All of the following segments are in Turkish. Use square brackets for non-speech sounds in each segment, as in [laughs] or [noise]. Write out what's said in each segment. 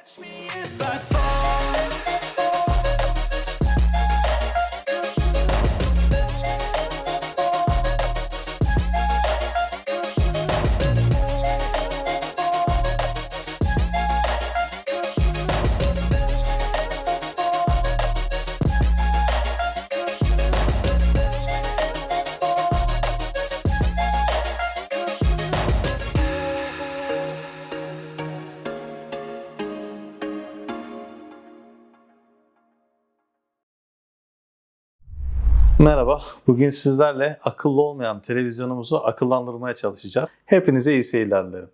Catch me if I fall. Merhaba, bugün sizlerle akıllı olmayan televizyonumuzu akıllandırmaya çalışacağız. Hepinize iyi seyirler dilerim.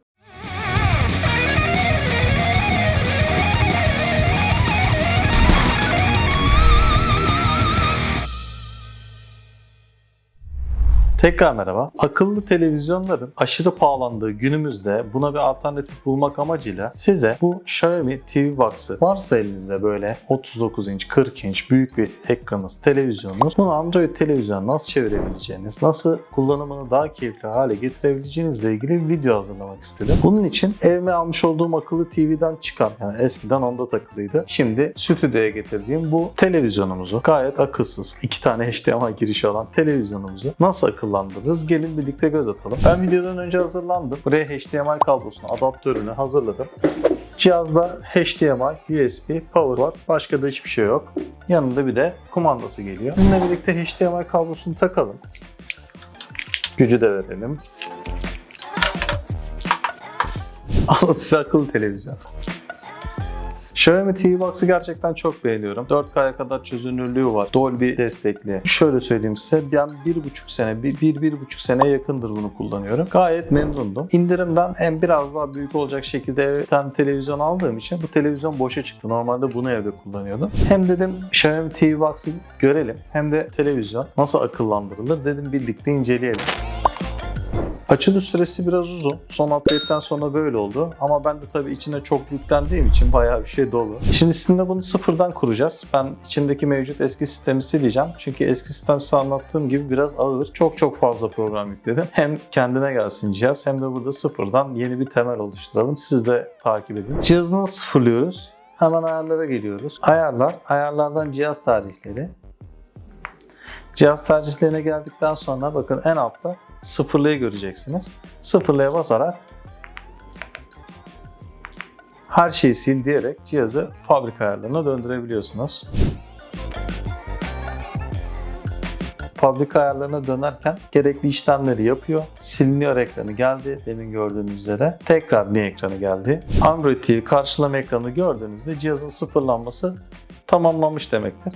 Tekrar merhaba. Akıllı televizyonların aşırı pahalandığı günümüzde buna bir alternatif bulmak amacıyla size bu Xiaomi TV Box'ı varsa elinizde böyle 39 inç, 40 inç büyük bir ekranınız, televizyonunuz bunu Android televizyona nasıl çevirebileceğiniz, nasıl kullanımını daha keyifli hale getirebileceğinizle ilgili bir video hazırlamak istedim. Bunun için evime almış olduğum akıllı TV'den çıkan, yani eskiden onda takılıydı. Şimdi stüdyoya getirdiğim bu televizyonumuzu gayet akılsız, iki tane [laughs] HDMI girişi olan televizyonumuzu nasıl akıllandırırız? Gelin birlikte göz atalım. Ben videodan önce hazırlandım. Buraya HDMI kablosunu, adaptörünü hazırladım. Cihazda HDMI, USB, power var. Başka da hiçbir şey yok. Yanında bir de kumandası geliyor. Sizinle birlikte HDMI kablosunu takalım. Gücü de verelim. Alın size akıllı televizyon. Xiaomi TV Box'ı gerçekten çok beğeniyorum. 4K'ya kadar çözünürlüğü var. Dolby destekli. Şöyle söyleyeyim size ben 1,5 sene, 1-1,5 seneye yakındır bunu kullanıyorum. Gayet memnundum. İndirimden hem biraz daha büyük olacak şekilde tane televizyon aldığım için bu televizyon boşa çıktı. Normalde bunu evde kullanıyordum. Hem dedim Xiaomi TV Box'ı görelim hem de televizyon nasıl akıllandırılır dedim birlikte inceleyelim. Açılış süresi biraz uzun. Son update'ten sonra böyle oldu. Ama ben de tabii içine çok yüklendiğim için bayağı bir şey dolu. Şimdi sizinle bunu sıfırdan kuracağız. Ben içindeki mevcut eski sistemi sileceğim. Çünkü eski sistem size anlattığım gibi biraz ağır. Çok çok fazla program yükledim. Hem kendine gelsin cihaz hem de burada sıfırdan yeni bir temel oluşturalım. Siz de takip edin. Cihazı nasıl sıfırlıyoruz? Hemen ayarlara geliyoruz. Ayarlar, ayarlardan cihaz tarihleri. Cihaz tercihlerine geldikten sonra bakın en altta sıfırlayı göreceksiniz. Sıfırlaya basarak her şeyi sil diyerek cihazı fabrika ayarlarına döndürebiliyorsunuz. Fabrika ayarlarına dönerken gerekli işlemleri yapıyor. Siliniyor ekranı geldi demin gördüğünüz üzere. Tekrar bir ekranı geldi. Android TV karşılama ekranı gördüğünüzde cihazın sıfırlanması tamamlanmış demektir.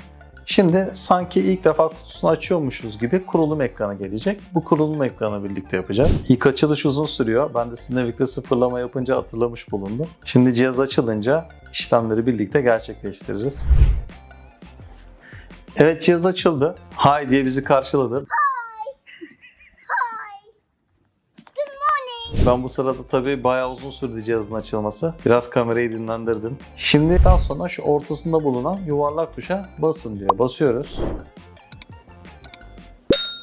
Şimdi sanki ilk defa kutusunu açıyormuşuz gibi kurulum ekranı gelecek. Bu kurulum ekranı birlikte yapacağız. İlk açılış uzun sürüyor. Ben de sizinle birlikte sıfırlama yapınca hatırlamış bulundum. Şimdi cihaz açılınca işlemleri birlikte gerçekleştiririz. Evet cihaz açıldı. Hay diye bizi karşıladı. Ben bu sırada tabii bayağı uzun sürdü cihazın açılması. Biraz kamerayı dinlendirdim. Şimdi daha sonra şu ortasında bulunan yuvarlak tuşa basın diyor. Basıyoruz.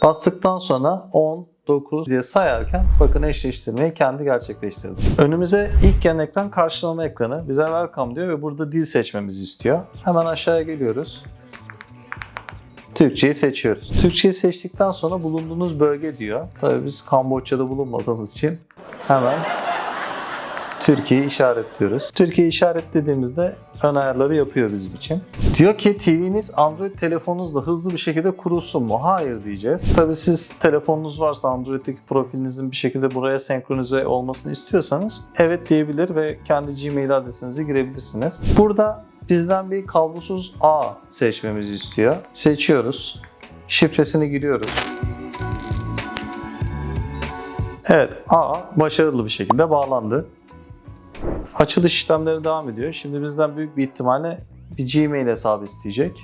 Bastıktan sonra 10, 9 diye sayarken bakın eşleştirmeyi kendi gerçekleştirdi. Önümüze ilk gelen ekran karşılama ekranı. Bize welcome diyor ve burada dil seçmemizi istiyor. Hemen aşağıya geliyoruz. Türkçeyi seçiyoruz. Türkçeyi seçtikten sonra bulunduğunuz bölge diyor. Tabii biz Kamboçya'da bulunmadığımız için hemen Türkiye'yi işaretliyoruz. Türkiye'yi işaretlediğimizde ön ayarları yapıyor bizim için. Diyor ki TV'niz Android telefonunuzla hızlı bir şekilde kurulsun mu? Hayır diyeceğiz. Tabii siz telefonunuz varsa Android'deki profilinizin bir şekilde buraya senkronize olmasını istiyorsanız evet diyebilir ve kendi Gmail adresinizi girebilirsiniz. Burada bizden bir kablosuz ağ seçmemizi istiyor. Seçiyoruz. Şifresini giriyoruz. Evet, ağ başarılı bir şekilde bağlandı. Açılış işlemleri devam ediyor. Şimdi bizden büyük bir ihtimalle bir Gmail hesabı isteyecek.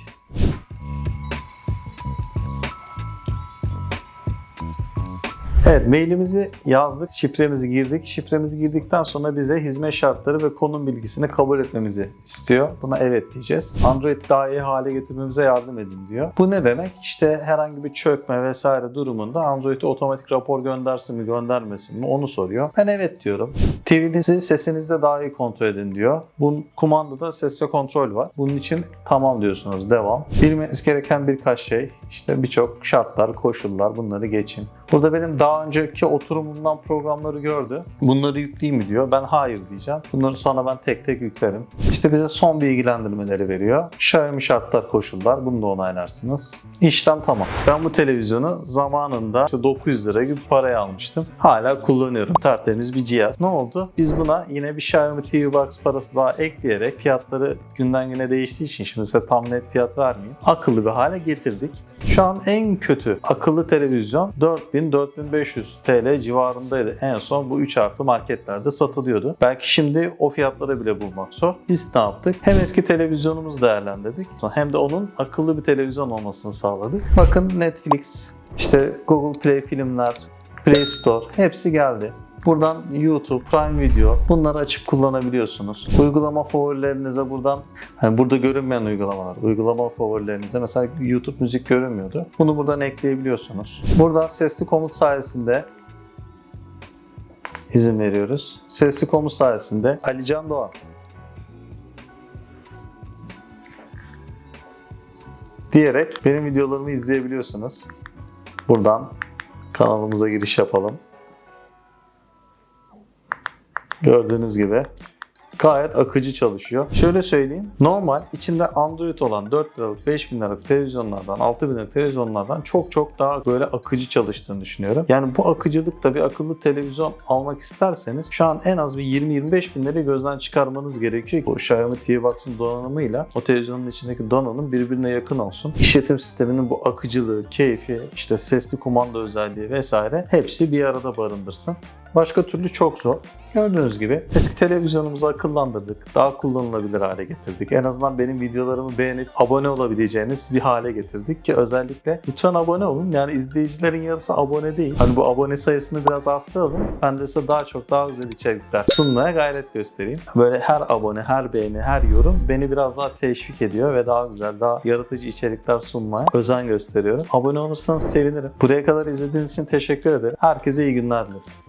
Evet mailimizi yazdık, şifremizi girdik. Şifremizi girdikten sonra bize hizmet şartları ve konum bilgisini kabul etmemizi istiyor. Buna evet diyeceğiz. Android daha iyi hale getirmemize yardım edin diyor. Bu ne demek? İşte herhangi bir çökme vesaire durumunda Android'e otomatik rapor göndersin mi göndermesin mi onu soruyor. Ben evet diyorum. TV'nizi sesinizde daha iyi kontrol edin diyor. Bunun kumandada sesle kontrol var. Bunun için tamam diyorsunuz. Devam. Bilmeniz gereken birkaç şey. İşte birçok şartlar, koşullar bunları geçin. Burada benim daha önceki oturumumdan programları gördü. Bunları yükleyeyim mi diyor. Ben hayır diyeceğim. Bunları sonra ben tek tek yüklerim. İşte bize son bilgilendirmeleri veriyor. Xiaomi şartlar, koşullar. Bunu da onaylarsınız. İşlem tamam. Ben bu televizyonu zamanında işte 900 lira gibi paraya almıştım. Hala kullanıyorum. Tertemiz bir cihaz. Ne oldu? Biz buna yine bir Xiaomi TV Box parası daha ekleyerek fiyatları günden güne değiştiği için şimdi size tam net fiyat vermeyeyim. Akıllı bir hale getirdik. Şu an en kötü akıllı televizyon 4000-4500 TL civarındaydı. En son bu 3 harfli marketlerde satılıyordu. Belki şimdi o fiyatlara bile bulmak zor. Biz ne yaptık? Hem eski televizyonumuzu değerlendirdik hem de onun akıllı bir televizyon olmasını sağladık. Bakın Netflix, işte Google Play filmler, Play Store hepsi geldi. Buradan YouTube, Prime Video bunları açıp kullanabiliyorsunuz. Uygulama favorilerinize buradan, hani burada görünmeyen uygulamalar, uygulama favorilerinize mesela YouTube müzik görünmüyordu. Bunu buradan ekleyebiliyorsunuz. Buradan sesli komut sayesinde izin veriyoruz. Sesli komut sayesinde Alican Doğan diyerek benim videolarımı izleyebiliyorsunuz. Buradan kanalımıza giriş yapalım. Gördüğünüz gibi gayet akıcı çalışıyor. Şöyle söyleyeyim. Normal içinde Android olan 4 liralık 5000 liralık televizyonlardan 6000 liralık televizyonlardan çok çok daha böyle akıcı çalıştığını düşünüyorum. Yani bu akıcılıkta bir akıllı televizyon almak isterseniz şu an en az bir 20-25 bin lirayı gözden çıkarmanız gerekiyor ki o Xiaomi TV Box'ın donanımıyla o televizyonun içindeki donanım birbirine yakın olsun. İşletim sisteminin bu akıcılığı, keyfi, işte sesli kumanda özelliği vesaire hepsi bir arada barındırsın. Başka türlü çok zor. Gördüğünüz gibi eski televizyonumuzu akıllandırdık. Daha kullanılabilir hale getirdik. En azından benim videolarımı beğenip abone olabileceğiniz bir hale getirdik ki özellikle lütfen abone olun. Yani izleyicilerin yarısı abone değil. Hani bu abone sayısını biraz arttıralım. Ben de size daha çok daha güzel içerikler sunmaya gayret göstereyim. Böyle her abone, her beğeni, her yorum beni biraz daha teşvik ediyor ve daha güzel, daha yaratıcı içerikler sunmaya özen gösteriyorum. Abone olursanız sevinirim. Buraya kadar izlediğiniz için teşekkür ederim. Herkese iyi günler dilerim.